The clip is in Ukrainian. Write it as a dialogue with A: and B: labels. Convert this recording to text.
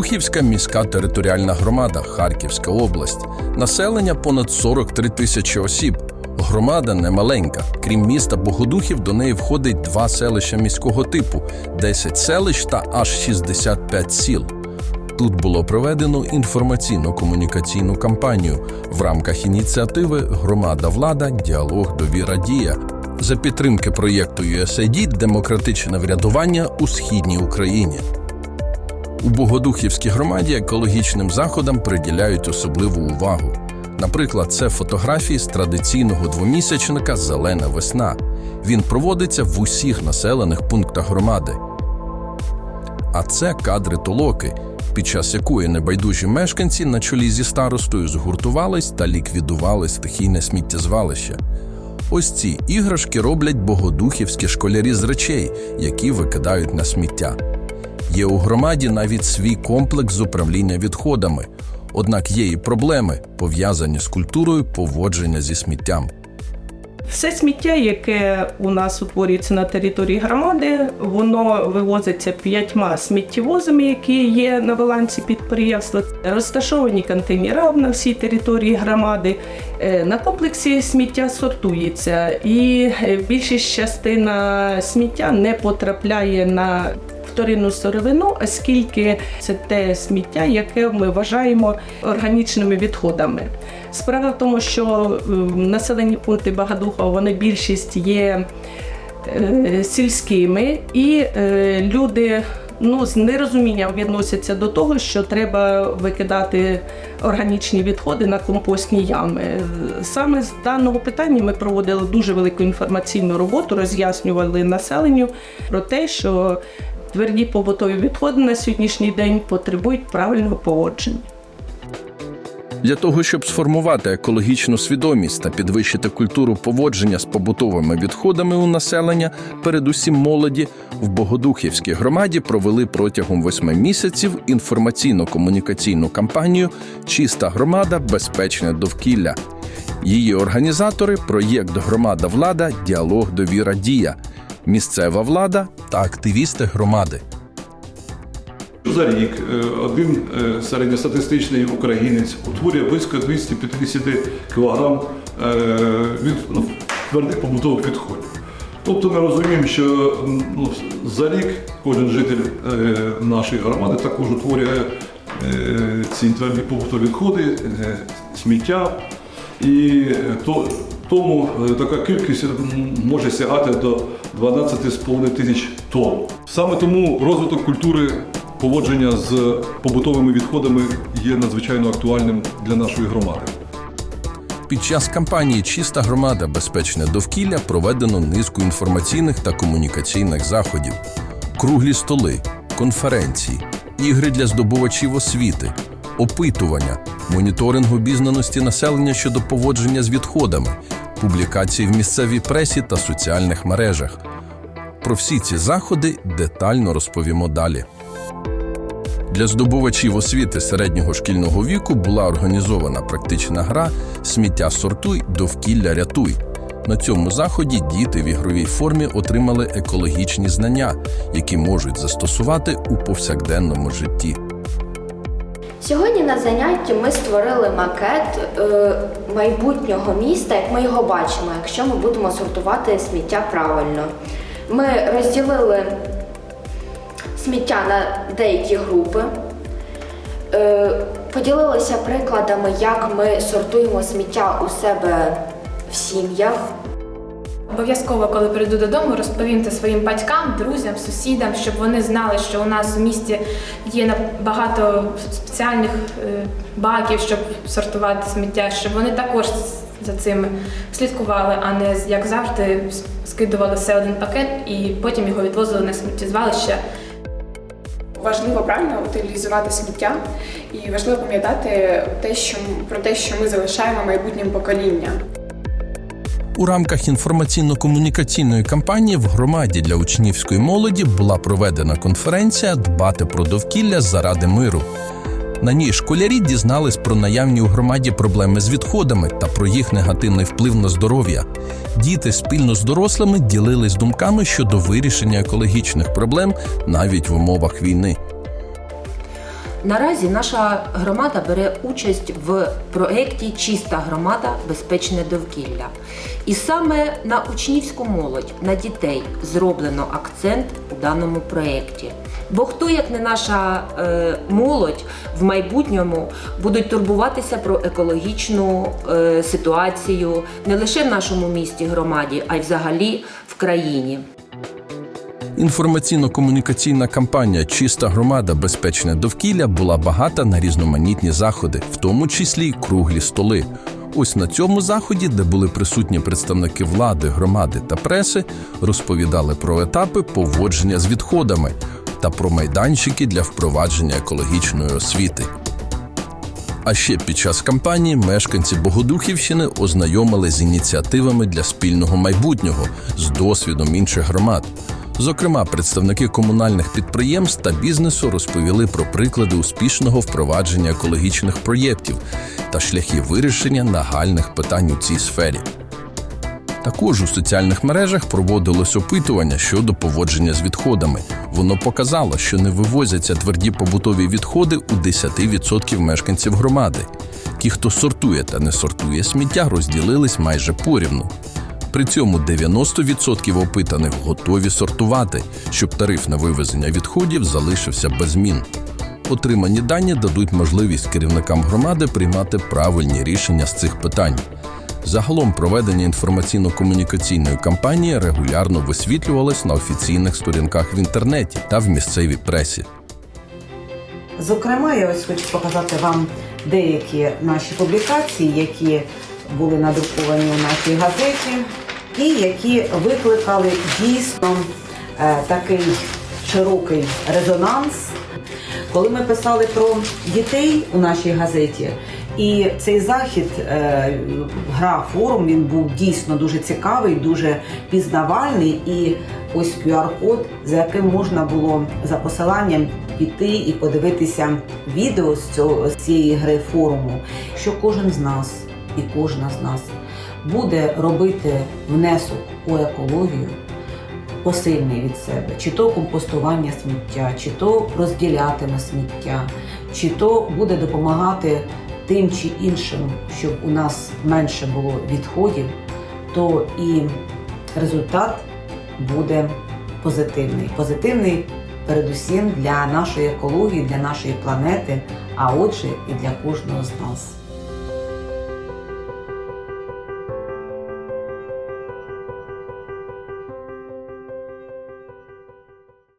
A: Богодухівська міська територіальна громада, Харківська область. Населення понад 43 тисячі осіб. Громада немаленька. Крім міста Богодухів, до неї входить два селища міського типу, 10 селищ та аж 65 сіл. Тут було проведено інформаційно-комунікаційну кампанію в рамках ініціативи Громада влада, діалог, довіра дія за підтримки проєкту USAID Демократичне врядування у східній Україні. У Богодухівській громаді екологічним заходам приділяють особливу увагу. Наприклад, це фотографії з традиційного двомісячника Зелена весна. Він проводиться в усіх населених пунктах громади. А це кадри толоки, під час якої небайдужі мешканці на чолі зі старостою згуртувались та ліквідували стихійне сміттєзвалище. Ось ці іграшки роблять богодухівські школярі з речей, які викидають на сміття. Є у громаді навіть свій комплекс з управління відходами. Однак є і проблеми, пов'язані з культурою поводження зі сміттям.
B: Все сміття, яке у нас утворюється на території громади, воно вивозиться п'ятьма сміттєвозами, які є на балансі підприємства. Розташовані контейнери на всій території громади. Е, На комплексі сміття сортується, і е, більшість частина сміття не потрапляє на вторинну сировину, оскільки це те сміття, яке ми вважаємо органічними відходами. Справа в тому, що е, населені пункти Багадуха, вони більшість є е, сільськими, і е, люди ну, з нерозумінням відносяться до того, що треба викидати органічні відходи на компостні ями. Саме з даного питання ми проводили дуже велику інформаційну роботу, роз'яснювали населенню про те, що тверді побутові відходи на сьогоднішній день потребують правильного поводження.
A: Для того, щоб сформувати екологічну свідомість та підвищити культуру поводження з побутовими відходами у населення, передусім молоді, в Богодухівській громаді провели протягом восьми місяців інформаційно-комунікаційну кампанію Чиста громада, безпечне довкілля. Її організатори проєкт Громада влада, діалог, довіра, дія, місцева влада та активісти громади.
C: За рік е, один е, середньостатистичний українець утворює близько 250 кг від ну, твердих побутових відходів. Тобто ми розуміємо, що ну, за рік кожен житель е, нашої громади також утворює е, ці тверді побутові відходи, е, сміття. І то, тому е, така кількість може сягати до 12,5 тисяч тонн. Саме тому розвиток культури поводження з побутовими відходами є надзвичайно актуальним для нашої громади.
A: Під час кампанії Чиста громада, безпечне довкілля проведено низку інформаційних та комунікаційних заходів, круглі столи, конференції, ігри для здобувачів освіти, опитування, моніторинг обізнаності населення щодо поводження з відходами, публікації в місцевій пресі та соціальних мережах. Про всі ці заходи детально розповімо далі. Для здобувачів освіти середнього шкільного віку була організована практична гра Сміття сортуй, довкілля рятуй. На цьому заході діти в ігровій формі отримали екологічні знання, які можуть застосувати у повсякденному житті.
D: Сьогодні на занятті ми створили макет е, майбутнього міста, як ми його бачимо, якщо ми будемо сортувати сміття правильно. Ми розділили сміття на деякі групи, е, поділилися прикладами, як ми сортуємо сміття у себе в сім'ях.
E: Обов'язково, коли прийду додому, розповім це своїм батькам, друзям, сусідам, щоб вони знали, що у нас в місті є багато спеціальних е, баків, щоб сортувати сміття, щоб вони також за цим слідкували, а не як завжди скидували все один пакет і потім його відвозили на сміттєзвалище.
F: Важливо правильно утилізувати сміття і важливо пам'ятати те, що про те, що ми залишаємо майбутнім поколінням.
A: У рамках інформаційно-комунікаційної кампанії в громаді для учнівської молоді була проведена конференція Дбати про довкілля заради миру. На ній школярі дізнались про наявні у громаді проблеми з відходами та про їх негативний вплив на здоров'я. Діти спільно з дорослими ділились думками щодо вирішення екологічних проблем навіть в умовах війни.
G: Наразі наша громада бере участь в проєкті Чиста громада, безпечне довкілля. І саме на учнівську молодь, на дітей зроблено акцент у даному проєкті. Бо хто, як не наша е, молодь, в майбутньому будуть турбуватися про екологічну е, ситуацію не лише в нашому місті громаді, а й взагалі в країні.
A: Інформаційно-комунікаційна кампанія Чиста громада, безпечне довкілля була багата на різноманітні заходи, в тому числі й круглі столи. Ось на цьому заході, де були присутні представники влади, громади та преси, розповідали про етапи поводження з відходами та про майданчики для впровадження екологічної освіти. А ще під час кампанії мешканці Богодухівщини ознайомили з ініціативами для спільного майбутнього з досвідом інших громад. Зокрема, представники комунальних підприємств та бізнесу розповіли про приклади успішного впровадження екологічних проєктів та шляхи вирішення нагальних питань у цій сфері. Також у соціальних мережах проводилось опитування щодо поводження з відходами. Воно показало, що не вивозяться тверді побутові відходи у 10% мешканців громади. Ті, хто сортує та не сортує сміття, розділились майже порівну. При цьому 90% опитаних готові сортувати, щоб тариф на вивезення відходів залишився без змін. Отримані дані дадуть можливість керівникам громади приймати правильні рішення з цих питань. Загалом проведення інформаційно-комунікаційної кампанії регулярно висвітлювалось на офіційних сторінках в інтернеті та в місцевій пресі.
H: Зокрема, я ось хочу показати вам деякі наші публікації, які були надруковані у нашій газеті, і які викликали дійсно е, такий широкий резонанс. Коли ми писали про дітей у нашій газеті, і цей захід, е, гра форум, він був дійсно дуже цікавий, дуже пізнавальний. І ось QR-код, за яким можна було за посиланням піти і подивитися відео з цього з цієї гри форуму, що кожен з нас і кожна з нас буде робити внесок у екологію посильний від себе, чи то компостування сміття, чи то розділятиме сміття, чи то буде допомагати тим чи іншим, щоб у нас менше було відходів, то і результат буде позитивний. Позитивний передусім для нашої екології, для нашої планети, а отже, і для кожного з нас.